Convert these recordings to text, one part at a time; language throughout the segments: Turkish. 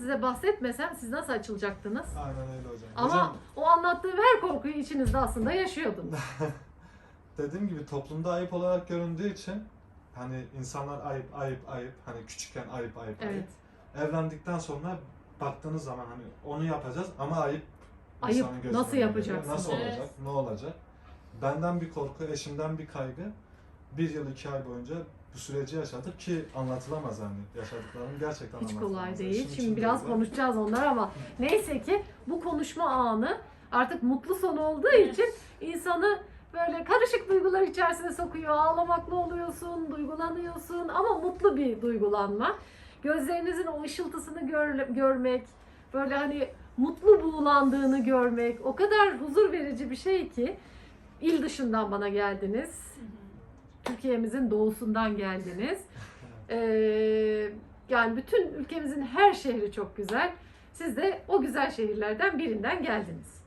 size bahsetmesem siz nasıl açılacaktınız? Aynen öyle hocam. Ama Hocam o anlattığım her korkuyu içinizde aslında yaşıyordunuz. dediğim gibi toplumda ayıp olarak göründüğü için hani insanlar ayıp ayıp ayıp hani küçükken ayıp ayıp Evet. ayıp. Evlendikten sonra baktığınız zaman hani onu yapacağız ama ayıp Ayıp, nasıl yapacaksın? Nasıl Evet. olacak? Ne olacak? Benden bir korku, eşimden bir kaygı. Bir yıl iki ay boyunca bu süreci yaşadık ki anlatılamaz hani yaşadıklarım gerçekten Hiç kolay değil. için Şimdi biraz konuşacağız onlar ama neyse ki bu konuşma anı artık mutlu son olduğu Evet. için insanı böyle karışık duygular içerisine sokuyor. Ağlamaklı oluyorsun, duygulanıyorsun ama mutlu bir duygulanma. Gözlerinizin o ışıltısını gör- görmek, böyle hani mutlu buğulandığını görmek o kadar huzur verici bir şey ki il dışından bana geldiniz. Türkiye'mizin doğusundan geldiniz. Ee, yani bütün ülkemizin her şehri çok güzel. Siz de o güzel şehirlerden birinden geldiniz.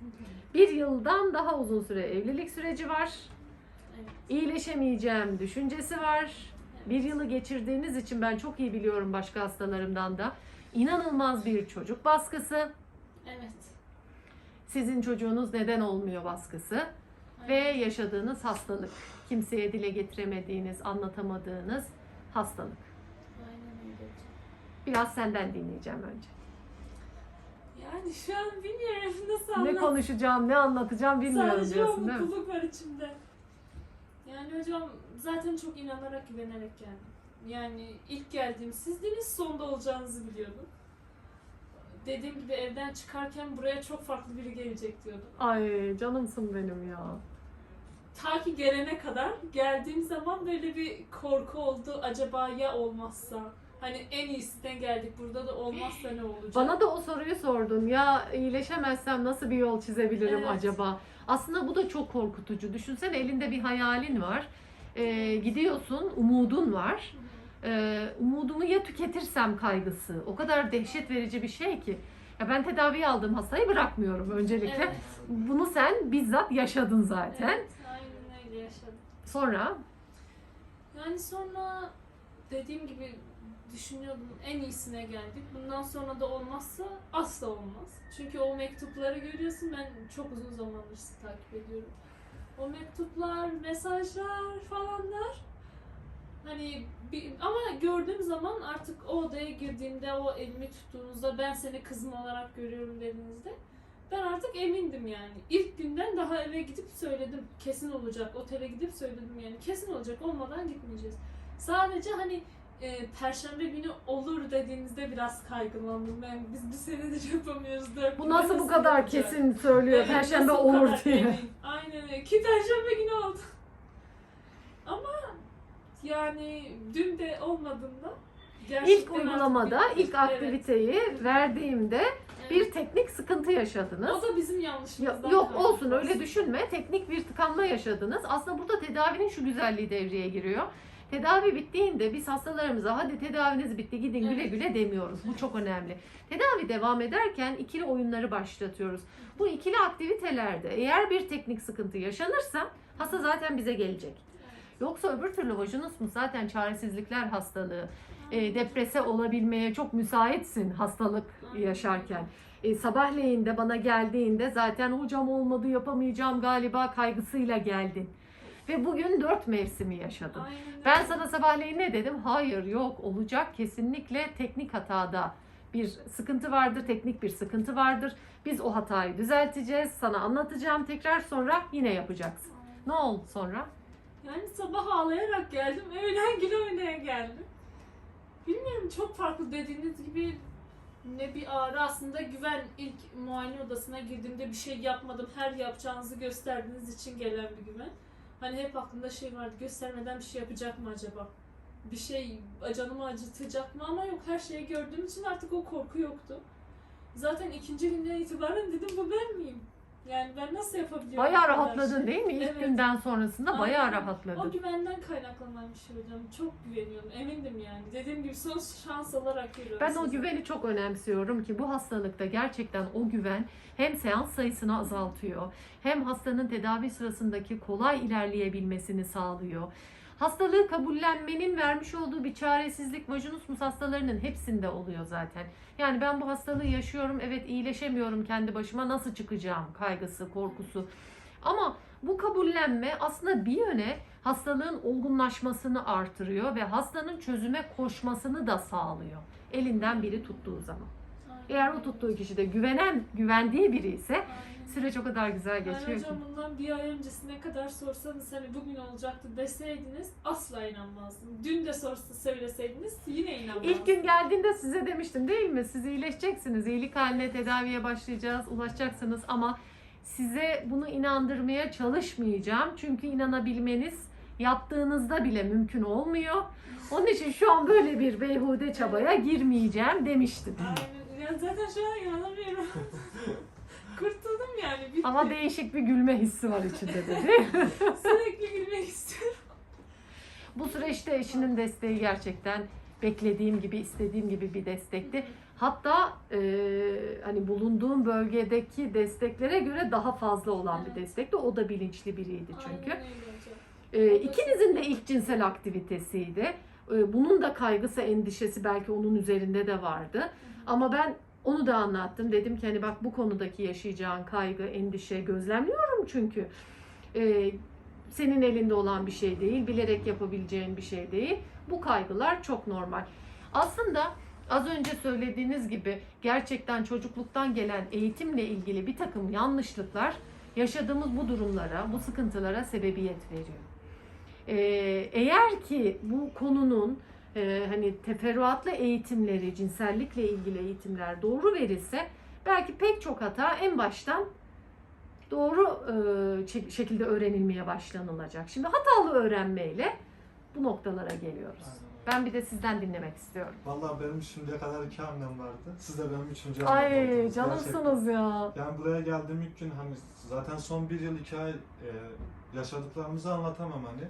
Bir yıldan daha uzun süre evlilik süreci var. İyileşemeyeceğim düşüncesi var. Bir yılı geçirdiğiniz için ben çok iyi biliyorum başka hastalarımdan da. İnanılmaz bir çocuk baskısı. Evet. Sizin çocuğunuz neden olmuyor baskısı. Ve yaşadığınız hastalık. Kimseye dile getiremediğiniz, anlatamadığınız hastalık. Aynen öyle. Biraz senden dinleyeceğim önce. Yani şu an bilmiyorum nasıl Ne anlat. konuşacağım, ne anlatacağım bilmiyorum Sadece o diyorsun değil mi? mutluluk var içimde. Yani hocam zaten çok inanarak güvenerek geldim. Yani ilk geldiğim sizdiniz sonda olacağınızı biliyordum. Dediğim gibi evden çıkarken buraya çok farklı biri gelecek diyordum. Ay canımsın benim ya. Ta ki gelene kadar geldiğim zaman böyle bir korku oldu. Acaba ya olmazsa? Hani en iyisinden geldik. Burada da olmazsa ne olacak? Bana da o soruyu sordun. Ya iyileşemezsem nasıl bir yol çizebilirim Evet. acaba? Aslında bu da çok korkutucu. Düşünsene elinde bir hayalin var. Ee, gidiyorsun, umudun var. Ee, umudumu ya tüketirsem kaygısı. O kadar dehşet verici bir şey ki. Ya ben tedavi aldığım hastayı bırakmıyorum öncelikle. Evet. Bunu sen bizzat yaşadın zaten. Evet, öyle yaşadım. Sonra Yani sonra dediğim gibi düşünüyordum en iyisine geldik. Bundan sonra da olmazsa asla olmaz. Çünkü o mektupları görüyorsun ben çok uzun zamandır sizi takip ediyorum. O mektuplar, mesajlar falanlar hani bir, ama gördüğüm zaman artık o odaya girdiğimde o elimi tuttuğunuzda ben seni kızım olarak görüyorum dediğinizde ben artık emindim yani. İlk günden daha eve gidip söyledim. Kesin olacak. Otele gidip söyledim yani. Kesin olacak. Olmadan gitmeyeceğiz. Sadece hani e, perşembe günü olur dediğinizde biraz kaygılandım. Ben biz bir senedir yapamıyoruz. Dört bu nasıl bu kadar yapacağız? kesin söylüyor Evet, Perşembe olur diye. emin? Aynen öyle. Ki perşembe günü oldu. Ama yani dün de olmadığında İlk uygulamada, ilk aktiviteyi verdiğimde Evet. Bir teknik sıkıntı yaşadınız. o da bizim Ya- yanlışımızdan. Yok kaynaklı olsun öyle düşünme. Teknik bir tıkanma yaşadınız. Aslında burada tedavinin şu güzelliği devreye giriyor. Tedavi bittiğinde biz hastalarımıza hadi tedaviniz bitti gidin güle güle demiyoruz. Bu çok önemli. Tedavi devam ederken ikili oyunları başlatıyoruz. Bu ikili aktivitelerde eğer bir teknik sıkıntı yaşanırsa hasta zaten bize gelecek. Yoksa öbür türlü vajinismus zaten çaresizlikler hastalığı. E, deprese olabilmeye çok müsaitsin hastalık yaşarken. E, sabahleyin de bana geldiğinde zaten hocam olmadı yapamayacağım galiba kaygısıyla geldin. Ve bugün dört mevsimi. Aynen öyle. Ben sana sabahleyin ne dedim? Hayır yok olacak kesinlikle teknik hatada bir sıkıntı vardır, teknik bir sıkıntı vardır. Biz o hatayı düzelteceğiz, sana anlatacağım tekrar sonra yine yapacaksın. Ne oldu sonra? Yani sabah ağlayarak geldim, öğlen güle oynaya geldim. Bilmiyorum çok farklı dediğiniz gibi ne bir ağrı aslında güven ilk muayene odasına girdiğimde bir şey yapmadım. Her yapacağınızı gösterdiğiniz için gelen bir güven. Hani hep aklımda şey vardı göstermeden bir şey yapacak mı acaba? Bir şey canımı acıtacak mı ama yok her şeyi gördüğüm için artık o korku yoktu. Zaten ikinci günden itibaren dedim bu ben miyim? Yani ben nasıl yapabiliyorum? Bayağı rahatladın değil mi? İlk Evet. günden sonrasında bayağı Aynen. O rahatladın. güvenden kaynaklanan bir şey hocam. Çok güveniyorum. Emindim yani. Dediğim gibi son şans olarak görüyorum. Ben o güveni çok önemsiyorum ki bu hastalıkta gerçekten o güven hem seans sayısını azaltıyor hem hastanın tedavi sırasındaki kolay ilerleyebilmesini sağlıyor. Hastalığı kabullenmenin vermiş olduğu bir çaresizlik vajinismus hastalarının hepsinde oluyor zaten. Yani ben bu hastalığı yaşıyorum, evet iyileşemiyorum kendi başıma nasıl çıkacağım kaygısı, korkusu. Ama bu kabullenme aslında bir yöne hastalığın olgunlaşmasını artırıyor ve hastanın çözüme koşmasını da sağlıyor. Elinden biri tuttuğu zaman. Eğer o tuttuğu kişi de güvenen, güvendiği biri ise süreç o kadar güzel Yani geçiyor ki. hocam bundan bir ay öncesine kadar sorsanız hani bugün olacaktı deseydiniz asla inanmazdım. Dün de sorsa söyleseydiniz yine inanmazdım. İlk gün geldiğinde size demiştim değil mi? Siz iyileşeceksiniz. İyilik haline tedaviye başlayacağız, ulaşacaksınız ama size bunu inandırmaya çalışmayacağım. Çünkü inanabilmeniz yaptığınızda bile mümkün olmuyor. Onun için şu an böyle bir beyhude çabaya girmeyeceğim demiştim. Aynen. Ya zaten şu an inanamıyorum. Kurtuldum yani. Bitti. Ama değişik bir gülme hissi var içinde de değil mi? Sürekli gülmek istiyorum. Bu süreçte eşinin desteği gerçekten beklediğim gibi, istediğim gibi bir destekti. Hatta e, hani bulunduğum bölgedeki desteklere göre daha fazla olan bir Evet. destekti. O da bilinçli biriydi çünkü. Aynen öyle hocam. E, ikinizin de ilk cinsel aktivitesiydi. E, bunun da kaygısı, endişesi belki onun üzerinde de vardı. Ama ben onu da anlattım. Dedim ki hani bak bu konudaki yaşayacağın kaygı, endişe gözlemliyorum çünkü. E, senin elinde olan bir şey değil, bilerek yapabileceğin bir şey değil. Bu kaygılar çok normal. Aslında az önce söylediğiniz gibi gerçekten çocukluktan gelen eğitimle ilgili bir takım yanlışlıklar yaşadığımız bu durumlara, bu sıkıntılara sebebiyet veriyor. Ee, eğer ki bu konunun e, hani teferruatlı eğitimleri, cinsellikle ilgili eğitimler doğru verilse belki pek çok hata en baştan doğru e, şekilde öğrenilmeye başlanılacak. Şimdi hatalı öğrenmeyle bu noktalara geliyoruz. Aynen. Ben bir de sizden dinlemek istiyorum. Vallahi benim şimdiye kadar iki annem vardı. Siz de benim üçüncü annem Ay oldunuz. Gerçekten. canımsınız ya. Yani buraya geldiğim ilk gün hani zaten son bir yıl iki ay e, yaşadıklarımızı anlatamam hani.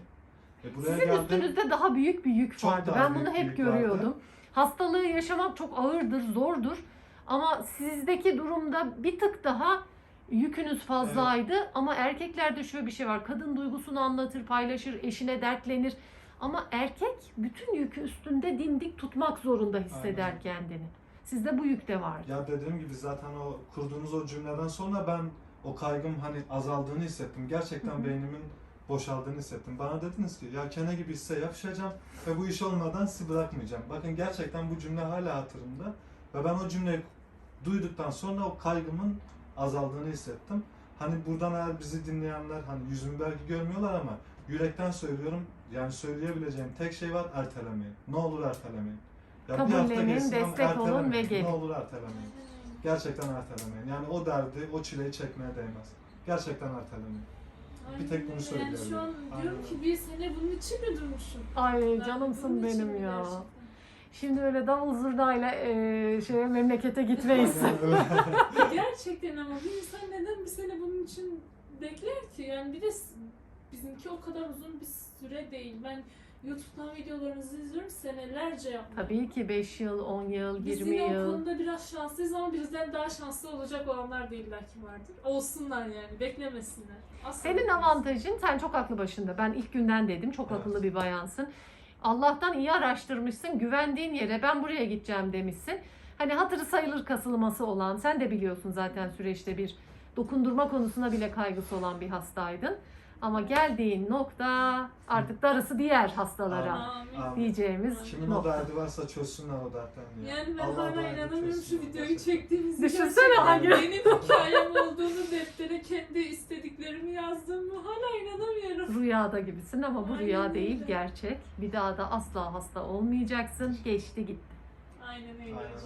E, buraya Sizin geldim. üstünüzde daha büyük bir yük Çok vardı. daha Ben bunu büyük hep bir yük görüyordum. Hastalığı yaşamak çok ağırdır, zordur. Ama sizdeki durumda bir tık daha yükünüz fazlaydı. Ama erkeklerde şöyle bir şey var. Kadın duygusunu anlatır, paylaşır, eşine dertlenir. Ama erkek bütün yükü üstünde dimdik tutmak zorunda hisseder Aynen. kendini. Sizde bu yük de vardı. Ya dediğim gibi zaten o kurduğunuz o cümleden sonra ben o kaygım hani azaldığını hissettim. Gerçekten Hı hı. beynimin boşaldığını hissettim. Bana dediniz ki ya kene gibi hisse yapışacağım ve bu iş olmadan sizi bırakmayacağım. Bakın gerçekten bu cümle hala hatırımda ve ben o cümleyi duyduktan sonra o kaygımın azaldığını hissettim. Hani buradan eğer bizi dinleyenler hani yüzümü belki görmüyorlar ama yürekten söylüyorum yani söyleyebileceğim tek şey var ertelemeyin. Ne olur ertelemeyin. Ya Kabullenin, destek olun ve gelin. Ne olur ertelemeyin. Gerçekten ertelemeyin. Yani o derdi, o çileyi çekmeye değmez. Gerçekten ertelemeyin. Bir tek bunu söyleyebilirim. Yani şu an diyorum Aynen ki bir sene bunun için mi durmuşum? Ay Ben canımsın bunun için benim mi ya. gerçekten? Şimdi öyle davul zurnayla eee şeye memlekete gitmeyiz. Aynen öyle. Gerçekten ama bir insan neden bir sene bunun için bekler ki? Yani bir de s- bizimki o kadar uzun bir süre değil. Ben YouTube'dan videolarınızı izliyorum senelerce yaptım. Tabii ki 5 yıl, 10 yıl, Biz 20 yine o yıl. konuda biraz şanslıyız ama bizden daha şanslı olacak olanlar da illaki vardır. Olsunlar yani, beklemesinler. Asla Senin avantajın sen çok aklı başında. Ben ilk günden dedim çok Evet. akıllı bir bayansın. Allah'tan iyi araştırmışsın. Güvendiğin yere ben buraya gideceğim demişsin. Hani hatırı sayılır kasılması olan sen de biliyorsun zaten süreçte bir dokundurma konusuna bile kaygısı olan bir hastaydın. Ama geldiğin nokta artık darısı diğer hastalara Amin. Amin. diyeceğimiz Kimin o nokta. derdi varsa çözsünler o dertlerini. ya. Yani ben Allah hala inanamıyorum şu videoyu gerçekten. çektiğimiz Düşünsene hangi- Benim hikayem olduğunu deftere kendi istediklerimi yazdığımı hala inanamıyorum. Rüyada gibisin ama bu Aynen rüya değil öyle. gerçek. Bir daha da asla hasta olmayacaksın. Geçti gitti. Aynen öyle. Aynen öyle.